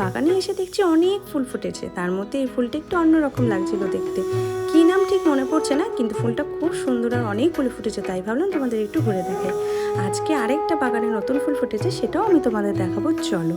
বাগানে এসে দেখছি অনেক ফুল ফুটেছে। তার মধ্যে এই ফুলটা একটু অন্যরকম লাগছিল দেখতে। কি নাম ঠিক মনে পড়ছে না, কিন্তু ফুলটা খুব অনেক ফুল ফুটেছে, তাই ভাবলাম তোমাদের একটু ঘুরে দেখাই। আজকে আরেকটা বাগানে নতুন ফুল ফুটেছে, সেটাও আমি তোমাদের দেখাবো, চলো।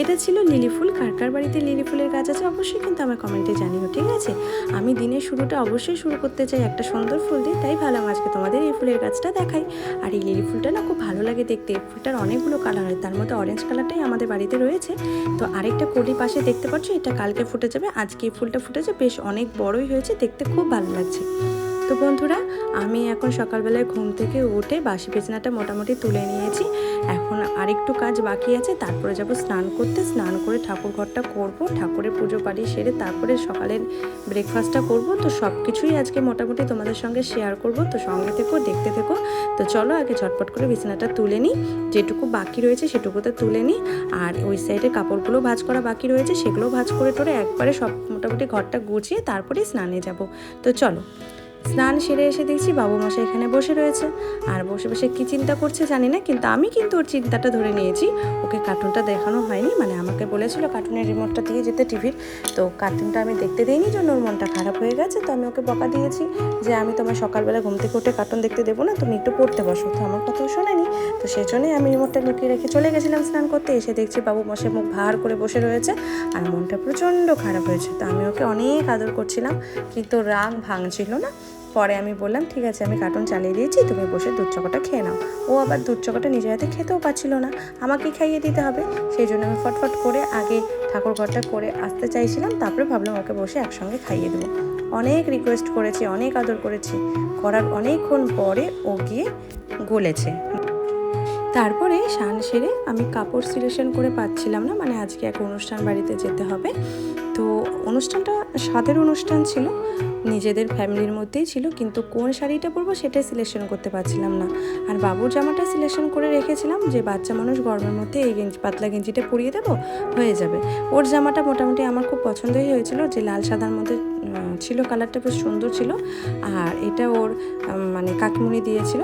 এটা ছিল লিলি ফুল, কার কার বাড়িতে লিলি ফুলের গাছ আছে অবশ্যই কিন্তু আমার কমেন্টে জানিও, ঠিক আছে? আমি দিনের শুরুটা অবশ্যই শুরু করতে চাই একটা সুন্দর ফুল দিয়ে, তাই ভাবলাম আজকে তোমাদের এই ফুলের গাছটা দেখাই। আর এই লিলি ফুলটা না খুব ভালো লাগে দেখতে, এই ফুলটার অনেকগুলো কালার হয়, তার মধ্যে অরেঞ্জ কালারটাই আমাদের বাড়িতে রয়েছে। তো আরেকটা কলি পাশে দেখতে পাচ্ছ, এটা কালকে ফুটে যাবে, আজকে এই ফুলটা ফুটেছে, বেশ অনেক বড়ই হয়েছে, দেখতে খুব ভালো লাগছে। তো বন্ধুরা, আমি এখন সকালবেলায় ঘুম থেকে উঠে বাসি বিছানাটা মোটামুটি তুলে নিয়েছি। এখন আরেকটু কাজ বাকি আছে, তারপরে যাব স্নান করতে। স্নান করে ঠাকুর ঘরটা করব, ঠাকুরের পুজো বাড়ি সেরে তারপরে সকালের ব্রেকফাস্টটা করব। তো সব কিছুই আজকে মোটামুটি তোমাদের সঙ্গে শেয়ার করব, তো সঙ্গে থেকো, দেখতে থেকো। তো চলো আগে ঝটপট করে বিছানাটা তুলে নিই। যেটুকু বাকি রয়েছে সেটুকুতে তুলে নিই। আর ওই সাইডে কাপড়গুলো ভাজ করা বাকি রয়েছে, সেগুলো ভাজ করে টোরে একবারে সব মোটামুটি ঘরটা গুছিয়ে তারপরে স্নানে যাব। তো চলো। স্নান সেরে এসে দেখছি বাবু মশাই এখানে বসে রয়েছে। আর বসে বসে কি চিন্তা করছে জানি না, কিন্তু আমি কিন্তু ওর চিন্তাটা ধরে নিয়েছি। ওকে কার্টুনটা দেখানো হয়নি মানে আমাকে বলেছিল কার্টুনের রিমোটটা দিয়ে যেতে টিভির তো কার্টুনটা আমি দেখতে দিইনি জন্য ওর মনটা খারাপ হয়ে গেছে, তো আমি ওকে বকা দিয়েছি যে আমি তোমার সকালবেলা ঘুম থেকে উঠে কার্টুন দেখতে দেবো না, তুমি একটু পড়তে বসো। তো আমার কথাও শোনেনি, তো সেই জন্যই আমি রিমোটটা লুকিয়ে রেখে চলে গেছিলাম স্নান করতে। এসে দেখছি বাবু মশাই মুখ ভার করে বসে রয়েছে আর মনটা প্রচণ্ড খারাপ হয়েছে। তো আমি ওকে অনেক আদর করছিলাম, কিন্তু রাগ ভাঙছিল না। পরে আমি বললাম, ঠিক আছে, আমি কার্টুন চালিয়ে দিয়েছি, তুমি বসে দুধ চকোটা খেয়ে নাও। ও আবার দুধ চকোটা নিজের হাতে খেতেও পাচ্ছিল না। আমাকে খাইয়ে দিতে হবে। সেই জন্য আমি ফটফট করে আগে ঠাকুর ঘরটা করে আসতে চাইছিলাম, তারপরে ভাবলাম ওকে বসে একসঙ্গে খাইয়ে দেবো। অনেক রিকোয়েস্ট করেছি, অনেক আদর করেছি। করার অনেকক্ষণ পরে ও গিয়ে গলেছে। তারপরে স্নান সেরে আমি কাপড় সিলেকশন করে পাচ্ছিলাম না মানে আজকে এক অনুষ্ঠান বাড়িতে যেতে হবে। তো অনুষ্ঠানটা স্বাদের অনুষ্ঠান ছিল, নিজেদের ফ্যামিলির মধ্যেই ছিল, কিন্তু কোন শাড়িটা পরবো সেটাই সিলেকশন করতে পারছিলাম না। আর বাবুর জামাটা সিলেকশন করে রেখেছিলাম যে বাচ্চা মানুষ গরমের মধ্যে এই গেঞ্জি, পাতলা গেঞ্জিটা পরিয়ে দেবো, হয়ে যাবে। ওর জামাটা মোটামুটি আমার খুব পছন্দই হয়েছিল, যে লাল সাদার মধ্যে ছিল কালারটা বেশ সুন্দর ছিল, আর এটা ওর মানে কাকিমুনি দিয়েছিল।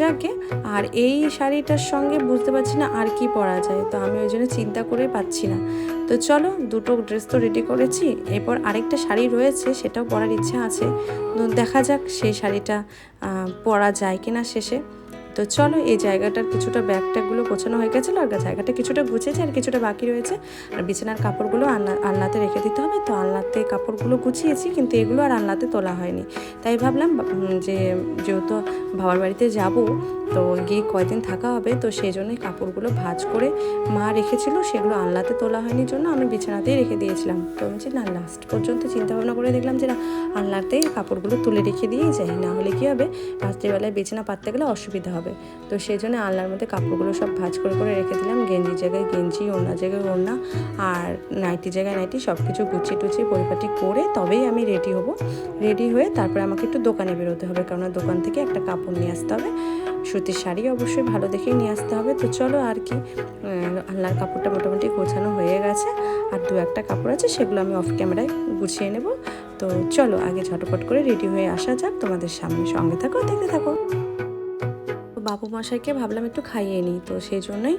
যাকে আর এই শাড়িটার সঙ্গে বুঝতে পারছি না আর কি পরা যায়, তো আমি ওই জন্য চিন্তা করে পাচ্ছি না। তো চলো, দুটো ড্রেস তো রেডি করেছি, এরপর আরেকটা শাড়ি রয়েছে, সেটাও পরার ইচ্ছা আছে। দেখা যাক সেই শাড়িটা পরা যায় কিনা শেষে। তো চলো এই জায়গাটার কিছুটা ব্যাগ ট্যাগগুলো গোছানো হয়ে গেছিল আর জায়গাটা কিছুটা গুছিয়েছে আর কিছুটা বাকি রয়েছে। আর বিছানার কাপড়গুলো আলনা, আলনাতে রেখে দিতে হবে। তো আলনাতে কাপড়গুলো গুছিয়েছি কিন্তু এগুলো আর আলনাতে তোলা হয়নি। তাই ভাবলাম যে যেহেতু বাবার বাড়িতে যাব, তো গিয়ে কয়দিন থাকা হবে, তো সেই জন্যই কাপড়গুলো ভাঁজ করে মা রেখেছিল, সেগুলো আলনাতে তোলা হয়নি জন্য আমি বিছানাতেই রেখে দিয়েছিলাম। তো আমি যে না লাস্ট পর্যন্ত চিন্তা ভাবনা করে দেখলাম যে না, আলনাতেই কাপড়গুলো তুলে রেখে দিয়েই যাই না হলে কী হবে? রাত্রিবেলায় বিছানা পাততে গেলে অসুবিধা হবে। তো সেই জন্য আলনার মধ্যে কাপড়গুলো সব ভাঁজ করে করে রেখে দিলাম। গেঞ্জির জায়গায় গেঞ্জি, ওড়না জায়গায় ওড়না আর নাইটি জায়গায় নাইটি সব কিছু গুছিয়ে টুচিয়ে পরিপাটি করে তবেই আমি রেডি হব। রেডি হয়ে তারপরে আমাকে একটু দোকানে বেরোতে হবে কারণ দোকান থেকে একটা কাপড় নিয়ে আসতে হবে। সুতির শাড়ি অবশ্যই ভালো দেখেই নিয়ে আসতে হবে। তো চলো আর কি আলনার কাপড়টা মোটামুটি গোছানো হয়ে গেছে আর দু একটা কাপড় আছে সেগুলো আমি অফ ক্যামেরায় গুছিয়ে নেব। তো চলো আগে ঝটপট করে রেডি হয়ে আসা যাক। তোমাদের সামনে সঙ্গে থাকো, দেখতে থাকো। বাবু মশাইকে ভাবলাম একটু খাইয়ে নিই। তো সেই জন্যই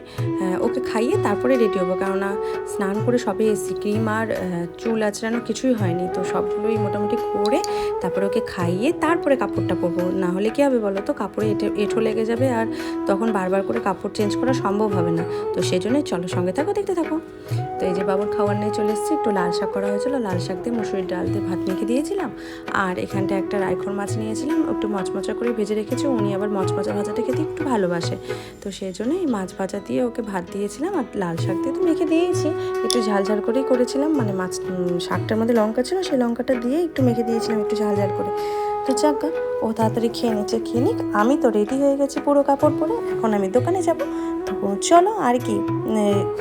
ওকে খাইয়ে তারপরে রেডি হব। কেননা স্নান করে সবে এসি ক্রিম আর চুল আঁচড়ানো কিছুই হয়নি। তো সবগুলোই মোটামুটি করে তারপরে ওকে খাইয়ে তারপরে কাপড়টা পরবো। না হলে কী হবে বলো তো? কাপড়ে এঁটে, এঁঠো লেগে যাবে আর তখন বারবার করে কাপড় চেঞ্জ করা সম্ভব হবে না। তো সেই জন্যই চলো সঙ্গে থাকো, দেখতে থাকো। তো এই যে বাবুর খাবার নিয়ে চলে এসেছি, একটু লাল শাক করা হয়েছিল। লাল শাক দিয়ে মুসুরির ডাল দিয়ে ভাত মেখে দিয়েছিলাম। আর এখানটা একটা রাইখোর মাছ নিয়েছিলাম। একটু মচমচা করে ভেজে রেখেছি। উনি আবার মচমচা ভাজাটা খেতে একটু ভালোবাসে। তো সেই জন্য এই মাছ ভাজা দিয়ে ওকে ভাত দিয়েছিলাম আর লাল শাক দিয়ে তো মেখে দিয়েছি একটু ঝাল ঝাল করেই করেছিলাম মানে মাছ শাকটার মধ্যে লঙ্কা ছিল, সেই লঙ্কাটা দিয়ে একটু মেখে দিয়েছিলাম একটু ঝাল ঝাল করে। তো যাক ও তাড়াতাড়ি খেয়ে নিচ্ছে খেয়ে নিক আমি তো রেডি হয়ে গেছি পুরো কাপড় পরে, এখন আমি দোকানে যাব। তো চলো আর কি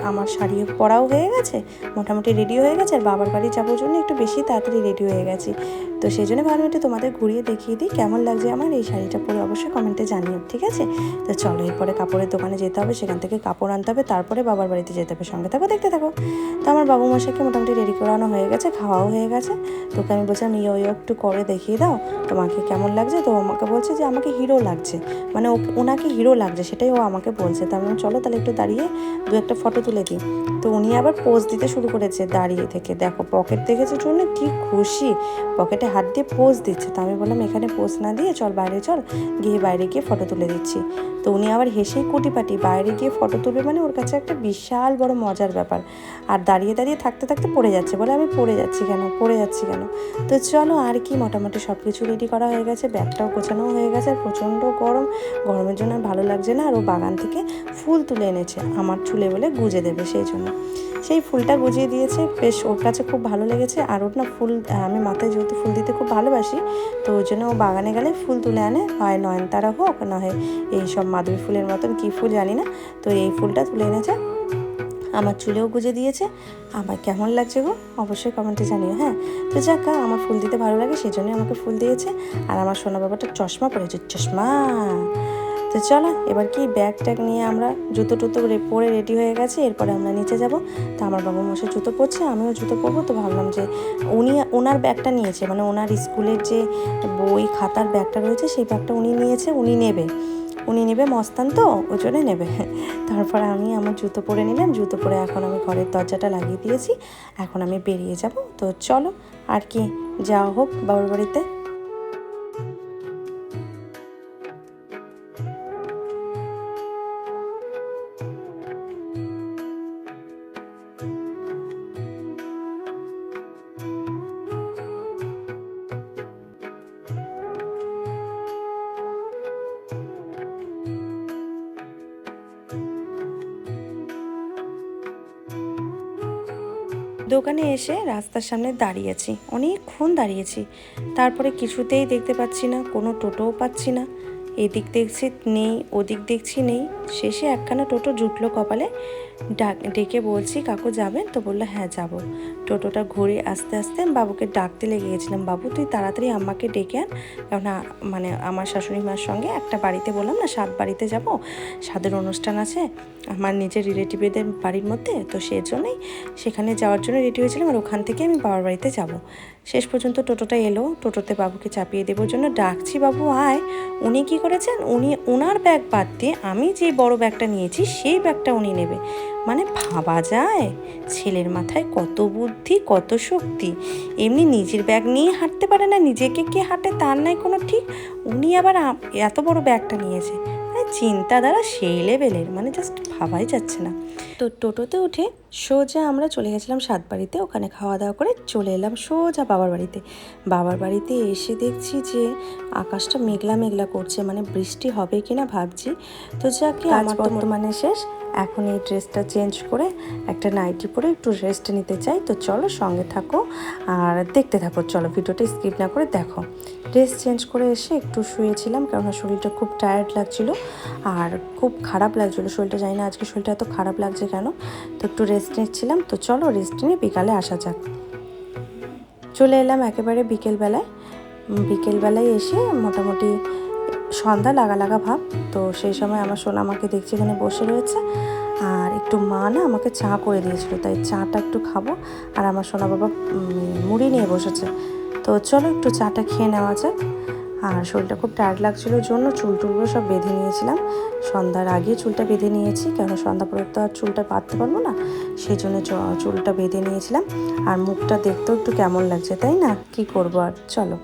আমার শাড়ি পরাও হয়ে গেছে, মোটামুটি রেডি হয়ে গেছে, আর বাবার বাড়ি যাবোর জন্য একটু বেশি তাড়াতাড়ি রেডি হয়ে গেছি। তো সেই জন্য ভালো একটু তোমাদের ঘুরিয়ে দেখিয়ে দিই, কেমন লাগছে আমার এই শাড়িটা পরে অবশ্যই কমেন্টে জানিও, ঠিক আছে? তো চলো, এরপরে কাপড়ের দোকানে যেতে হবে, সেখান থেকে কাপড় আনতে হবে, তারপরে বাবার বাড়িতে যেতে হবে, সঙ্গে থাকো, দেখতে থাকো। তো আমার বাবু মশাইকে মোটামুটি রেডি করানো হয়ে গেছে, খাওয়াও হয়ে গেছে। তোকে আমি বলছিলাম ইয়ে একটু করে দেখিয়ে দাও। তোমাকে কেমন লাগছে? তো আমাকে বলছে যে আমাকে হিরো লাগছে। মানে ওনাকে হিরো লাগছে, সেটাই ও আমাকে বলছে। তার মানে চলো তাহলে একটু দাঁড়িয়ে দু একটা ফটো তুলে দিই। তো উনি আবার পোজ দিতে শুরু করেছে দাঁড়িয়ে থেকে। দেখো পকেট দেখেছে জন্য কি খুশি। পকেটে হাত দিয়ে পোজ দিচ্ছে। তো আমি বললাম, এখানে পোজ না দিয়ে চল বাইরে, চল গিয়ে বাইরে গিয়ে ফটো তুলে দিচ্ছি। তো উনি আবার হেসেই কুটিপাটি, বাইরে গিয়ে ফটো তুলবে মানে ওর কাছে একটা বিশাল বড় মজার ব্যাপার। আর দাঁড়িয়ে দাঁড়িয়ে থাকতে থাকতে পড়ে যাচ্ছে বলে আমি পড়ে যাচ্ছি কেন? পড়ে যাচ্ছি কেন? তো চলো আর কি, মোটামুটি সব কিছু রেডি করা হয়ে গেছে, ব্যাগটাও গোছানো হয়ে গেছে, প্রচণ্ড গরম। গরমের জন্য ভালো লাগছে না, আর ও বাগান থেকে ফুল তুলে এনেছে, আমার চুলে বলে গুজে দেবে সেই জন্য। সেই ফুলটা গুজিয়ে দিয়েছে, বেশ ওর কাছে খুব ভালো লেগেছে, আর ওর না ফুল আমি মাথায় যেহেতু ফুল দিতে খুব ভালোবাসি, তো ওই জন্য ও বাগানে গেলে ফুল তুলে আনে, হয় নয়নতারা হোক, না হয় এই সব ফুলের মতন কী ফুল জানি না, তো এই ফুলটা তুলে এনেছে। আমার চুলেও গুজে দিয়েছে। আমার কেমন লাগছে গো? অবশ্যই কমেন্টে জানিও হ্যাঁ? তো যাক আমার ফুল দিতে ভালো লাগে সেই জন্যই আমাকে ফুল দিয়েছে। আর আমার সোনা বাবাটা চশমা পরেছে, চশমা। তো চলো, এবার কি ব্যাগ ট্যাগ নিয়ে আমরা জুতো টুতো পরে রেডি হয়ে গেছে, এরপরে আমরা নিচে যাব। তো আমার বাবা মশাই জুতো পরছে, আমিও জুতো পরবো। তো ভাবলাম যে উনি, ওনার ব্যাগটা নিয়েছে মানে ওনার স্কুলের যে বই খাতার ব্যাগটা রয়েছে, সেই ব্যাগটা উনি নিয়েছে, উনি নেবে। উনি নেবে মস্তান তো, ওই জন্যে নেবে। তারপর আমি আমার জুতো পরে নিলাম, জুতো পরে এখন আমি ঘরের দরজাটা লাগিয়ে দিয়েছি, এখন আমি বেরিয়ে যাব। তো চলো, আর কি, যাওয়া হোক বাবার বাড়িতে। দোকানে এসে রাস্তার সামনে দাঁড়িয়েছি, অনেকক্ষণ দাঁড়িয়েছি। তারপরে কিছুতেই দেখতে পাচ্ছি না, কোনো টোটোও পাচ্ছি না। এদিক দেখছি নেই, ওদিক দেখছি নেই। শেষে একখানা টোটো জুটলো কপালে। ডাক, ডেকে বলছি, কাকু যাবেন? তো বলল হ্যাঁ যাব। টোটোটা ঘুরে আস্তে আস্তে বাবুকে ডাকতে লেগে গেছিলাম, বাবু, তুই তাড়াতাড়ি আমাকে ডেকে আন। কারণ মানে আমার শাশুড়ি মার সঙ্গে একটা বাড়িতে বললাম না, সাত বাড়িতে যাব স্বাদের অনুষ্ঠান আছে, আমার নিজের রিলেটিভদের বাড়ির মধ্যে, তো সেই জন্যই সেখানে যাওয়ার জন্য রেডি হয়েছিলাম আর ওখান থেকে আমি বাবার বাড়িতে যাব। শেষ পর্যন্ত টোটোটা এলো, টোটোতে বাবুকে চাপিয়ে দেওয়ার জন্য, ডাকছি বাবু, আয়। উনি কি করেছেন? উনি ওনার ব্যাগ বাদ দিয়ে আমি যে বড় ব্যাগটা নিয়েছি, সেই ব্যাগটা উনি নেবে। মানে ভাবা যায়। ছেলের মাথায় কত বুদ্ধি কত শক্তি। এমনি নিজের ব্যাগ নিয়ে হাঁটতে পারে না নিজেকে কে হাঁটে তার নাই কোনো ঠিক। উনি আবার এত বড় ব্যাগটা নিয়েছে। মানে চিন্তা দ্বারা সেই লেভেলের মানে জাস্ট ভাবাই যাচ্ছে না। তো টোটোতে উঠে সোজা আমরা চলে গেছিলাম সাতবাড়িতে ওখানে খাওয়া দাওয়া করে চলে এলাম সোজা বাবার বাড়িতে। বাবার বাড়িতে এসে দেখছি যে আকাশটা মেঘলা মেঘলা করছে মানে বৃষ্টি হবে কিনা ভাবছি। তো যাকে আমার বর্তমানে শেষ। এখন এই ড্রেসটা চেঞ্জ করে একটা নাইটি পরে একটু রেস্ট নিতে চাই। তো চলো সঙ্গে থাকো আর দেখতে থাকো। চলো ভিডিওটা স্কিপ না করে দেখো। ড্রেস চেঞ্জ করে এসে একটু শুয়েছিলাম কেননা শরীরটা খুব টায়ার্ড লাগছিল আর খুব খারাপ লাগছিল। শরীরটা জানি না আজকে শরীরটা এত খারাপ লাগছে কেন? তো একটু রেস্ট নিচ্ছিলাম। তো চলো রেস্ট নিয়ে বিকালে আসা যাক। চলে এলাম একেবারে বিকেলবেলায়। বিকেলবেলায় এসে মোটামুটি সন্ধ্যা লাগা লাগা ভাব। তো সেই সময় আমার সোনা আমাকে দেখছি, এখানে বসে রয়েছে। আর একটু মা না আমাকে চা করে দিয়েছিল, তাই চাটা একটু খাব। আর আমার সোনা বাবা মুড়ি নিয়ে বসেছে। তো চলো একটু চাটা খেয়ে নেওয়া যাক। আর শরীরটা খুব টায়ার্ড লাগছিল জন্য চুল টুলগুলো সব বেঁধে নিয়েছিলাম। সন্ধ্যার আগে চুলটা বেঁধে নিয়েছি কেন সন্ধ্যা পরে তো আর চুলটা বাঁধতে পারব না। সেই জন্য চুলটা বেঁধে নিয়েছিলাম। আর মুখটা দেখতেও একটু কেমন লাগছে, তাই না? কি করব আর? চলো।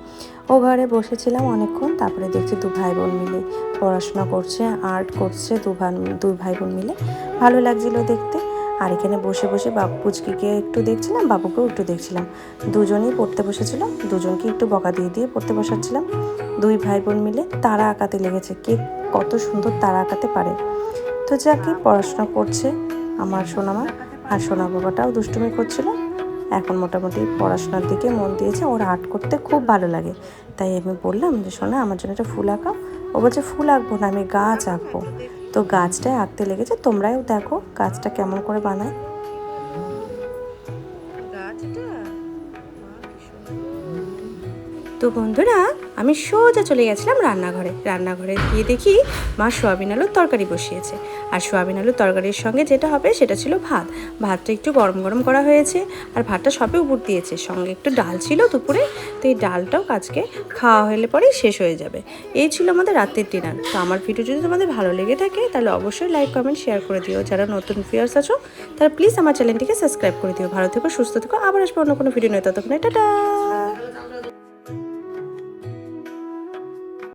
ও ঘরে বসেছিলাম অনেকক্ষণ, তারপরে দেখছি দু ভাই বোন মিলে পড়াশোনা করছে, আর্ট করছে, দু ভাই দুই ভাই বোন মিলে। ভালো লাগছিল দেখতে। আর এখানে বসে বসে পুচকিকে একটু দেখছিলাম, বাবুকেও একটু দেখছিলাম। দুজনেই পড়তে বসেছিল, দুজনকে একটু বকা দিয়ে দিয়ে পড়তে বসাচ্ছিলাম। দুই ভাই বোন মিলে তারা আঁকাতে লেগেছে, কে কত সুন্দর তারা আঁকাতে পারে। তো যাকে পড়াশোনা করছে আমার সোনামা, আর সোনা বাবাটাও দুষ্টুমি করছিল। এখন মোটামুটি পড়াশোনার দিকে মন দিয়েছে ওর আর্ট করতে খুব ভালো লাগে। তাই আমি বললাম যে শোনা আমার জন্য একটা ফুল আঁকা ও বলছে ফুল আঁকবো না আমি গাছ আঁকবো। তো গাছটায় আঁকতে লেগেছে তোমরাও দেখো গাছটা কেমন করে বানায়। তো বন্ধুরা আমি সোজা চলে গেছিলাম রান্নাঘরে। রান্নাঘরে গিয়ে দেখি মা সোয়াবিন আলুর তরকারি বসিয়েছে। আর সোয়াবিন আলুর তরকারির সঙ্গে যেটা হবে সেটা ছিল ভাত। ভাতটা একটু গরম গরম করা হয়েছে আর ভাতটা সবে উপর দিয়েছে। সঙ্গে একটু ডাল ছিল দুপুরে। তো এই ডালটাও আজকে খাওয়া হলে পরেই শেষ হয়ে যাবে। এই ছিল আমাদের রাতের ডিনার। তো আমার ভিডিও যদি তোমাদের ভালো লেগে থাকে, তাহলে অবশ্যই লাইক, কমেন্ট, শেয়ার করে দিও। যারা নতুন ভিউয়ার্স আছো, তারা প্লিজ আমার চ্যানেলটিকে সাবস্ক্রাইব করে দিও। ভালো থেকো, সুস্থ থেকো। আবার আসব অন্য কোনো ভিডিও নয়। ততক্ষণে, টাটা!